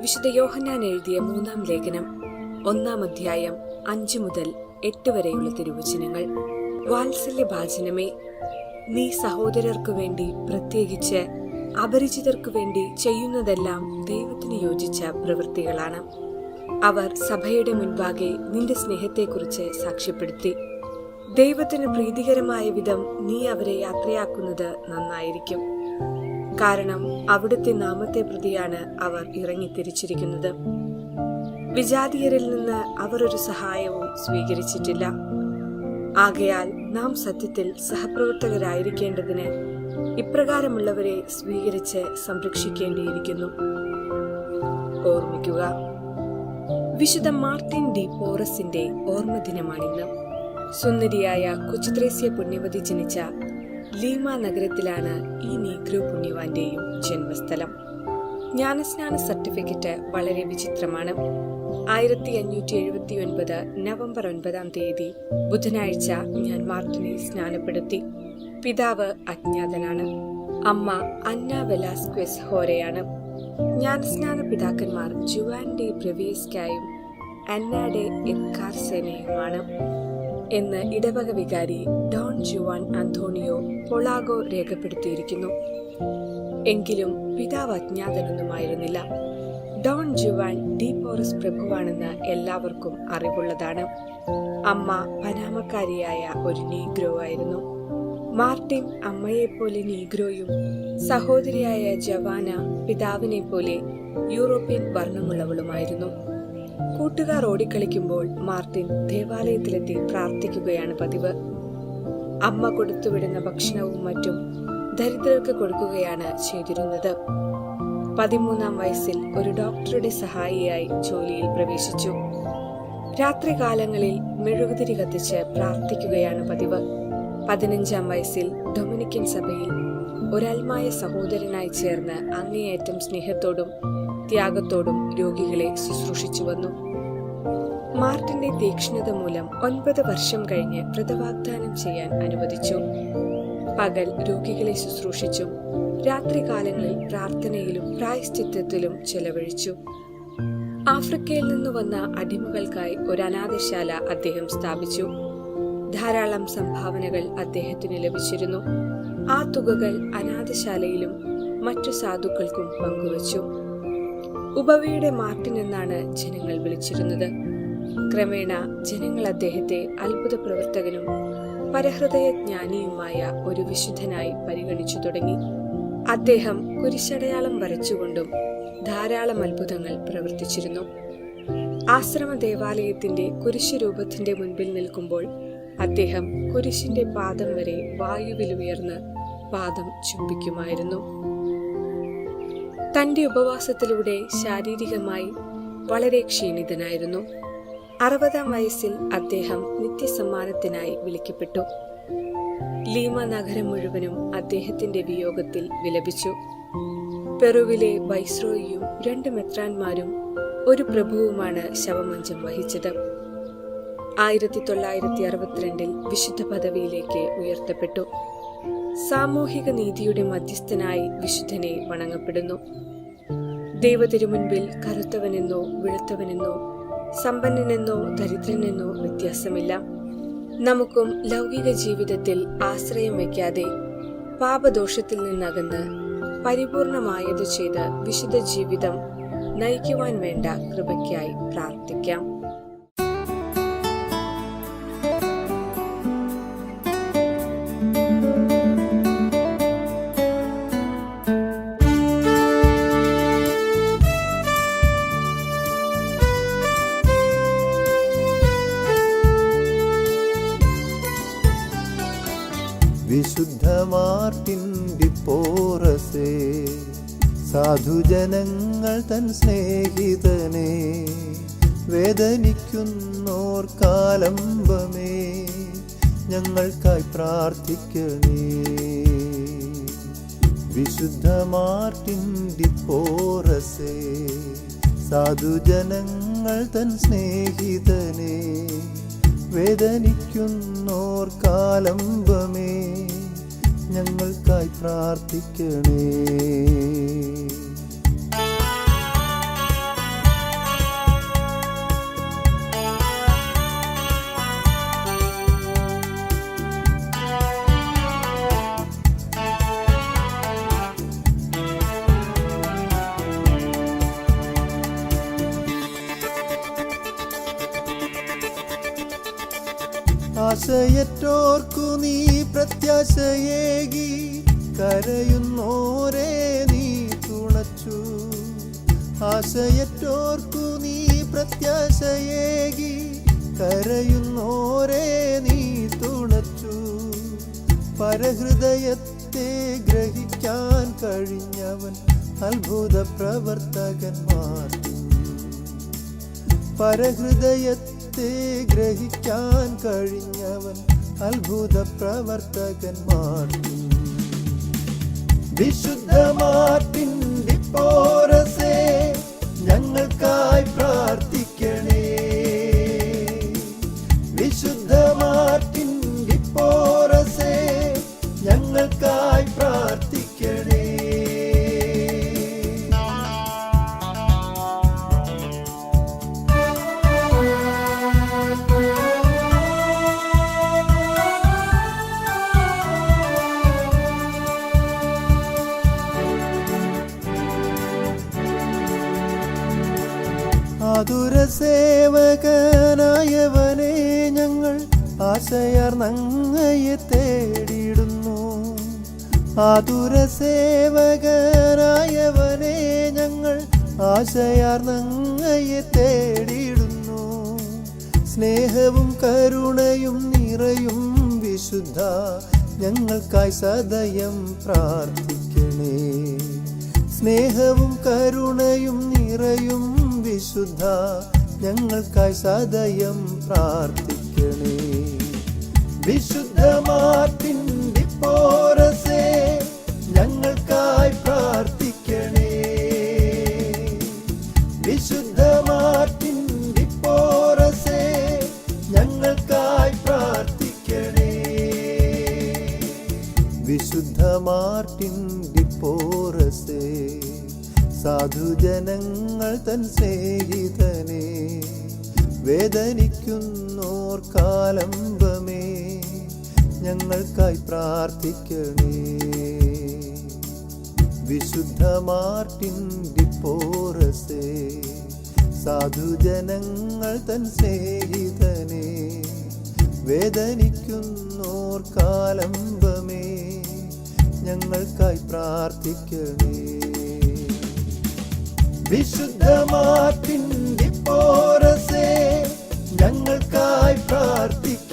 വിശുദ്ധ യോഹന്നാൻ എഴുതിയ മൂന്നാം ലേഖനം ഒന്നാം അധ്യായം അഞ്ചു മുതൽ എട്ട് വരെയുള്ള തിരുവചനങ്ങൾ. വാത്സല്യ ഭാചനമേ നീ സഹോദരർക്കു വേണ്ടി പ്രത്യേകിച്ച് അപരിചിതർക്കു വേണ്ടി ചെയ്യുന്നതെല്ലാം ദൈവത്തിന് യോജിച്ച പ്രവൃത്തികളാണ്. അവർ സഭയുടെ മുൻപാകെ നിന്റെ സ്നേഹത്തെക്കുറിച്ച് സാക്ഷ്യപ്പെടുത്തി. ദൈവത്തിന് പ്രീതികരമായ വിധം നീ അവരെ യാത്രയാക്കുന്നത് നന്നായിരിക്കും. കാരണം അവിടുത്തെ നാമത്തെ പ്രതിയാണ് അവർ ഇറങ്ങിത്തിരിച്ചിരിക്കുന്നത്. വിജാതീയരിൽ നിന്ന് അവർ ഒരു സഹായവും സ്വീകരിച്ചിട്ടില്ല. ആകയാൽ നാം സത്യത്തിൽ സഹപ്രവർത്തകരായിരിക്കേണ്ടതിന് ഇപ്രകാരമുള്ളവരെ സ്വീകരിച്ച് സംരക്ഷിക്കേണ്ടിയിരിക്കുന്നു. ഓർമ്മിക്കുക വിശുദ്ധ മാർട്ടിൻ ഡി പോറസിന്റെ ഓർമ്മദിനമാണിന്ന്. സുന്ദരിയായ കൊച്ചുത്രേസ്യ പുണ്യവതി ജനിച്ച ലീമ നഗരത്തിലാണ് ഈ നീഗ്രോ പുണ്യവാന്റെയും ജന്മസ്ഥലം. ജ്ഞാനസ്നാന സർട്ടിഫിക്കറ്റ് വളരെ വിചിത്രമാണ്. ആയിരത്തി അഞ്ഞൂറ്റി എഴുപത്തി ഒൻപത് നവംബർ ഒൻപതാം തീയതി ബുധനാഴ്ച ഞാൻ മാർട്ടിനെ സ്നാനപ്പെടുത്തി. പിതാവ് അജ്ഞാതനാണ്. അമ്മ അന്ന വെലാസ്ക്വെസ് ഹോരയാണ്. ജ്ഞാനസ്നാന പിതാക്കന്മാർ ജുവാൻഡെ ബ്രവിയസ്കായും അന്ന ഡെ എക്കാർസെനയുമാണ്. എന്ന് ഇടവക വികാരി ഡോൺ ജുവാൻ അന്തോണിയോ പൊളാഗോ രേഖപ്പെടുത്തിയിരിക്കുന്നു. എങ്കിലും പിതാവ് അജ്ഞാതനൊന്നുമായിരുന്നില്ല. ഡോൺ ജുവാൻ ഡീപോറസ് പ്രഭുവാണെന്ന് എല്ലാവർക്കും അറിവുള്ളതാണ്. അമ്മ പനാമക്കാരിയായ ഒരു നീഗ്രോ ആയിരുന്നു. മാർട്ടിൻ അമ്മയെപ്പോലെ നീഗ്രോയും സഹോദരിയായ ജവാന പിതാവിനെ പോലെ യൂറോപ്യൻ വർണമുള്ളവളുമായിരുന്നു. കൂട്ടുകാർ ഓടിക്കളിക്കുമ്പോൾ മാർട്ടിൻ ദേവാലയത്തിലെത്തി പ്രാർത്ഥിക്കുകയാണ് പതിവ്. അമ്മ കൊടുത്തുവിടുന്ന ഭക്ഷണവും മറ്റും ദരിദ്രർക്ക് കൊടുക്കുകയാണ് ചെയ്തിരുന്നത്. പതിമൂന്നാം വയസ്സിൽ ഒരു ഡോക്ടറുടെ സഹായിയായി ജോലിയിൽ പ്രവേശിച്ചു. രാത്രികാലങ്ങളിൽ മെഴുകുതിരി കത്തിച്ച് പ്രാർത്ഥിക്കുകയാണ് പതിവ്. പതിനഞ്ചാം വയസ്സിൽ ഡൊമിനിക്കൻ സഭയിൽ ഒരൽമായ സഹോദരനായി ചേർന്ന് അങ്ങേയറ്റം സ്നേഹത്തോടും ത്യാഗത്തോടും രോഗികളെ ശുശ്രൂഷിച്ചു വന്നു. മാർട്ടിന്റെ തീക്ഷ്ണത മൂലം ഒൻപത് വർഷം കഴിഞ്ഞ് വ്രതവാഗ്ദാനം ചെയ്യാൻ അനുവദിച്ചു. പകൽ രോഗികളെ ശുശ്രൂഷിച്ചു. രാത്രികാലങ്ങളിൽ പ്രാർത്ഥനയിലും പ്രായശ്ചിത്തത്തിലും ചെലവഴിച്ചു. ആഫ്രിക്കയിൽ നിന്ന് വന്ന അടിമകൾക്കായി ഒരു അനാഥശാല അദ്ദേഹം സ്ഥാപിച്ചു. ധാരാളം സംഭാവനകൾ അദ്ദേഹത്തിന് ലഭിച്ചിരുന്നു. ആ തുകകൾ അനാഥശാലയിലും മറ്റു സാധുക്കൾക്കും പങ്കുവച്ചു. ഉപവയുടെ മാർട്ടിൻ എന്നാണ് ജനങ്ങൾ വിളിച്ചിരുന്നത്. ക്രമേണ ജനങ്ങൾ അദ്ദേഹത്തെ അത്ഭുത പ്രവർത്തകനും പരഹൃദയജ്ഞാനിയുമായ ഒരു വിശുദ്ധനായി പരിഗണിച്ചു തുടങ്ങി. അദ്ദേഹം കുരിശടയാളം വരച്ചുകൊണ്ടും ധാരാളം അത്ഭുതങ്ങൾ പ്രവർത്തിച്ചിരുന്നു. ആശ്രമ ദേവാലയത്തിന്റെ കുരിശുരൂപത്തിന്റെ മുൻപിൽ നിൽക്കുമ്പോൾ അദ്ദേഹം കുരിശിന്റെ പാദം വരെ വായുവിൽ ഉയർന്ന് പാദം ചുംബിക്കുമായിരുന്നു. തന്റെ ഉപവാസത്തിലൂടെ ശാരീരികമായി വളരെ ക്ഷീണിതനായിരുന്നു. അറുപതാം വയസ്സിൽ അദ്ദേഹം നിത്യസമ്മാനത്തിനായി വിളിക്കപ്പെട്ടു. ലീമ നഗരം മുഴുവനും അദ്ദേഹത്തിന്റെ വിയോഗത്തിൽ വിലപിച്ചു. പെറുവിലെ വൈസ്രോയിയും രണ്ട് മെത്രാന്മാരും ഒരു പ്രഭുവുമാണ് ശവമഞ്ചം വഹിച്ചത്. ആയിരത്തി തൊള്ളായിരത്തി അറുപത്തിരണ്ടിൽ വിശുദ്ധ പദവിയിലേക്ക് ഉയർത്തപ്പെട്ടു. സാമൂഹിക നീതിയുടെ മധ്യസ്ഥനായി വിശുദ്ധനെ വണങ്ങപ്പെടുന്നു. ദൈവത്തിരുമുൻപിൽ കറുത്തവനെന്നോ വെളുത്തവനെന്നോ സമ്പന്നനെന്നോ ദരിദ്രനെന്നോ വ്യത്യാസമില്ല. നമുക്കും ലൗകിക ജീവിതത്തിൽ ആശ്രയം വയ്ക്കാതെ പാപദോഷത്തിൽ നിന്നകന്ന് പരിപൂർണമായത് ചെയ്ത് വിശുദ്ധ ജീവിതം നയിക്കുവാൻ വേണ്ട കൃപയ്ക്കായി പ്രാർത്ഥിക്കാം. ഡിപ്പോറസേ സാധുജനങ്ങൾ തൻ സ്നേഹിതനെ വേദനിക്കുന്നോർ കാലംബമേ ഞങ്ങൾക്കായി പ്രാർത്ഥിക്കണേ. വിശുദ്ധ മാർട്ടിൻ ഡിപ്പോറസേ സാധുജനങ്ങൾ തൻ സ്നേഹിതനെ വേദനിക്കുന്നോർ കാലംബമേ ഞങ്ങൾക്കായി പ്രാർത്ഥിക്കണേ. ആശയറ്റോർക്കു നീ പ്രത്യാശയേകി കരയുന്നോരെ നീ തുണച്ചു. ആശയറ്റോർക്കു നീ പ്രത്യാശയേകി കരയുന്നോരെ നീ തുണച്ചു. പരഹൃദയത്തെ ഗ്രഹിക്കാൻ കഴിഞ്ഞവൻ അത്ഭുത പ്രവർത്തകന്മാർ പരഹൃദയത്തെ ഗ്രഹിക്കാൻ കഴിഞ്ഞവൻ അത്ഭുത പ്രവർത്തകന്മാർ വിശുദ്ധ മാർട്ടിൻ ആതുര സേവകനായവനെ ഞങ്ങൾ ആശയർന്നങ്ങയെ തേടിയിടുന്നു. ആതുര സേവകനായവനെ ഞങ്ങൾ ആശയാർന്നങ്ങയെ തേടിയിടുന്നു. സ്നേഹവും കരുണയും നിറയും വിശുദ്ധ ഞങ്ങൾക്കായി സദയം പ്രാർത്ഥിക്കണേ. സ്നേഹവും കരുണയും നിറയും വിശുദ്ധ ഞങ്ങൾക്കായി സദയം പ്രാർത്ഥിക്കണേ. വിശുദ്ധ മാർട്ടിൻ പോരസേ ഞങ്ങൾക്കായി പ്രാർത്ഥിക്കണേ. വിശുദ്ധ മാർട്ടിൻ പോരസേ ഞങ്ങൾക്കായി പ്രാർത്ഥിക്കണേ. വിശുദ്ധ മാർട്ടിൻ സാധുജനങ്ങൾ തൻ സ്നേഹിതനെ വേദനിക്കുന്നോർ കാലംബമേ ഞങ്ങൾക്കായി പ്രാർത്ഥിക്കണേ. വിശുദ്ധ മാർട്ടിൻ ഡിപ്പോറസേ സാധുജനങ്ങൾ തൻ സ്നേഹിതനെ വേദനിക്കുന്നോർ കാലംബമേ ഞങ്ങൾക്കായി പ്രാർത്ഥിക്കണേ. വിശുദ്ധ പോരസേ ഞങ്ങൾക്കായി പ്രാർത്ഥിക്കണേ